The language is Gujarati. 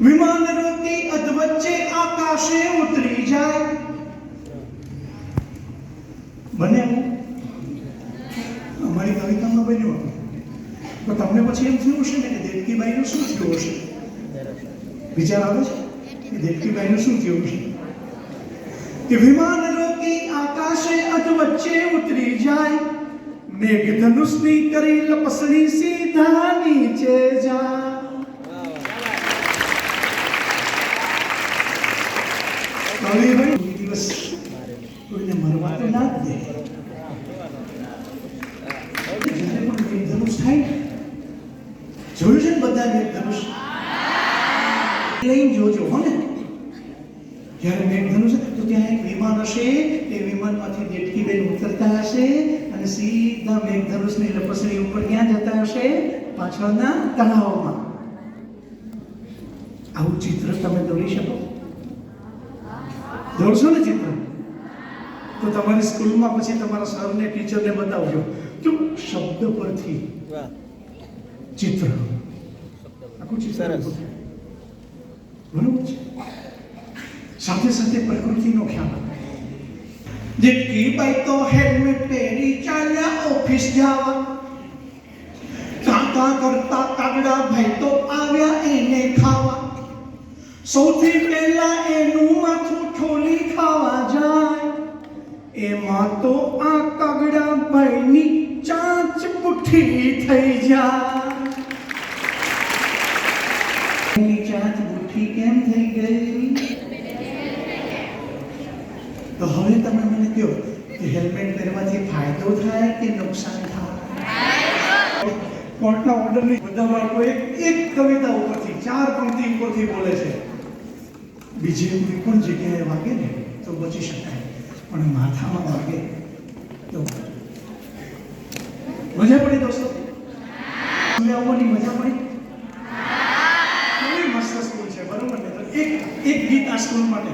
વિમાન રોકી અધવચ્ચે આકાશે ઉતરી જાય બને એવું? અમારી કવિતામાં બન્યું હતું. તો તમને પછી એમ થયું હશે ને કે દેવકીબાઈનું શું થયું હશે વિચાર આવે છે કે દેવકીબાઈનું શું થયું હશે કે વિમાન રોકી આકાશે અધવચ્ચે ઉતરી જાય મેઘધનુષની કરી લપસણી સીધા નીચે જાય હવે દિવસ કોઈને તો જ્યારે પણ મેઘધનુષ થાય જોયું બધા મેઘધનુષ લઈને જોજો, હો જ્યારે મેઘધનુષ તો ત્યાં એક વિમાન હશે એ વિમાનમાંથી દેડકીબેન ઉતરતા હશે અને સીધા મેઘધનુષની લપસણી ઉપર ક્યાં જતા હશે? પાછળના તળાવમાં. આવું ચિત્ર તમે દોરી શકો? દોરશો ને ચિત્ર? તો તમારી સ્કૂલમાં પછી તમારા સરને ટીચરને બતાવજો. તો શબ્દ પરથી ચિત્ર. આખું ચિત્ર બરોબર છે? સાથે સાથે પ્રકૃતિનો ખ્યાલ જેટકી બાઈ તો હેલ્મેટ પહેરી ચાલ્યા ઓફિસ જવા. કાકા કરતા કાગડા ભાઈ તો આવ્યા એને ખાવા. સૌથી પહેલા એનું માથું ઠોલી ખાવા જાય. એમાં તો આ કાગડા ભાઈની ચાંચ પુઠ્ઠી થઈ જાય. એની ચાંચ મુઠ્ઠી કેમ થઈ ગઈ? તો હવે તમે મને કહો, કે હેલ્મેટ પહેરવાથી ફાયદો થાય કે નુકસાન થાય? કોર્ટના ઓર્ડરની બધા બાળકો એક એક કવિતા ઉપરથી, ચાર પંક્તિ ઉપરથી બોલે છે. બીજી કોઈ પણ જગ્યાએ વાગે ને તો બચી શકાય. પણ માથામાં વાગે તો મજા પડી દોસ્તો? તમે આવવાની મજા પડી? મસ્ત સ્કૂલ છે, બરોબર ને? તો એક એક ગીત આ સ્કૂલ માટે